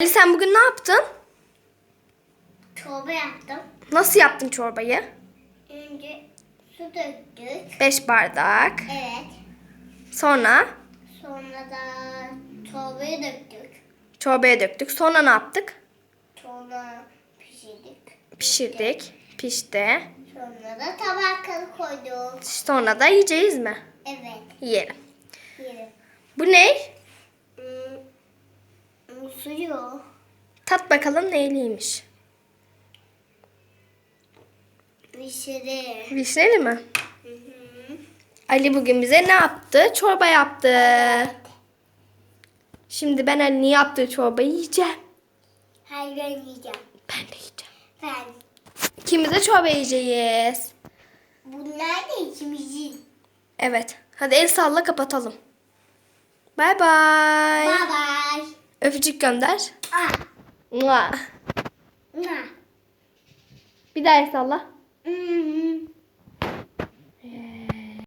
Ali sen bugün ne yaptın? Çorba yaptım. Nasıl yaptın çorbayı? Önce su döktük. 5 bardak. Evet. Sonra Sonra da çorbayı döktük. çorbaya döktük. Sonra ne yaptık? Sonra pişirdik. Pişirdik. Pişti. Sonra da tabakları koyduk. Sonra da yiyeceğiz mi? Evet. Yiyelim. Yiyelim. Bu ne? Suyu. Tat bakalım neyliymiş. Pişiri. Vişneli mi? Hı hı. Ali bugün bize ne yaptı? Çorba yaptı. Şimdi ben Ali'nin yaptığı çorbayı yiyeceğim. Hayır ben yiyeceğim. Ben de yiyeceğim. Ben. İkimiz de çorba yiyeceğiz. Bunlar da ikimizin. Evet. Hadi el salla kapatalım. Bay bay. Bye. Öpücük gönder. Ah. Mua. Nah. Bir daha salla.